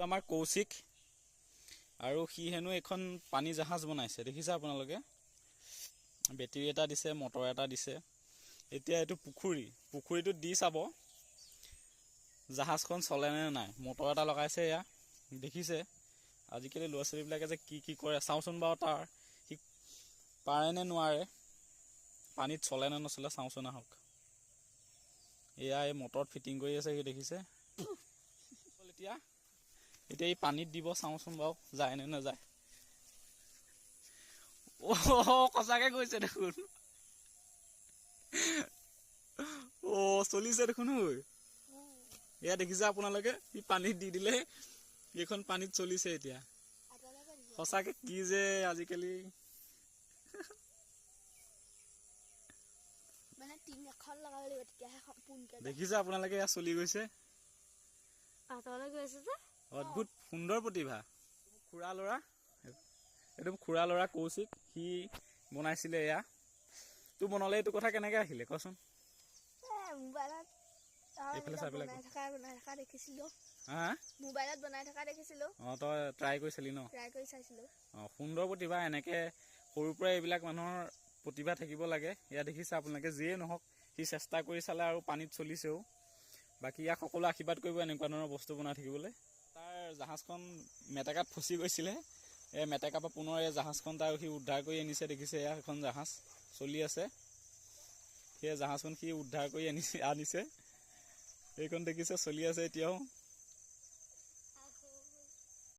আমাৰ কৌশিক আৰু সি হেনো এখন পানী জাহাজ বনাইছে দেখিছে আপোনালোকে? বেটেৰী এটা দিছে মটৰ এটা দিছে। এতিয়া এইটো পুখুৰী পুখুৰীটোত দি চাব জাহাজখন চলে নে নাই। মটৰ এটা লগাইছে এয়া দেখিছে। আজিকালি ল'ৰা ছোৱালীবিলাকে যে কি কি কৰে চাওঁচোন বাৰু তাৰ। সি পাৰে নে নোৱাৰে পানীত চলে নে নচলে চাওঁচোন আহক। এয়া এই মটৰত ফিটিং কৰি আছে সি দেখিছে। এতিয়া। এতিয়া এই পানীত দিব চাওঁচোন বাৰু যায় নে নাযায়? অ' সঁচাকে গৈছে দেখোন। অ' চলিছে দেখোন ঐ এয়া দেখিছে আপোনালোকে সি পানীত দি দিলে এইখন পানীত চলিছে এতিয়া। সঁচাকে কি যে আজিকালি। দেখিছে আপোনালোকে এয়া চলি গৈছে। আঁতৰলৈ গৈ আছে যে। অদ্ভুত সুন্দৰ প্ৰতিভা। খুৰা ল'ৰা। এইটো খুৰা ল'ৰা কৌশিক সি বনাইছিলে এয়া। তোৰ মনলৈ এইটো কথা কেনেকে আহিলে? কচোন। মোবাইলত এইফালে চাই পেলাই বনাই থকা বনাই থকা দেখিছিলো। হা? মোবাইলত বনাই থকা দেখিছিলো। অঁ তই ট্ৰাই কৰিছিলি ন? ট্ৰাই কৰি চাইছিলো। অঁ সুন্দৰ প্ৰতিভা এনেকে সৰুৰ পৰাই এইবিলাক মানুহৰ প্ৰতিভা থাকিব লাগে। ইয়াত দেখিছে আপোনালোকে যিয়েই নহওক সি চেষ্টা কৰি চালে আৰু পানীত চলিছেও। বাকী ইয়াক সকলো আশীৰ্বাদ কৰিব এনেকুৱা ধৰণৰ বস্তু বনাই থাকিবলৈ। তাৰ জাহাজখন মেটেকাত ফচি গৈছিলে। এই মেটেকাৰ পৰা পুনৰ এই জাহাজখন তাৰ সি উদ্ধাৰ কৰি আনিছে দেখিছে এয়া এখন জাহাজ চলি আছে। সেই জাহাজখন সি উদ্ধাৰ কৰি আনিছে আনিছে। এইখন দেখিছে চলি আছে এতিয়াও।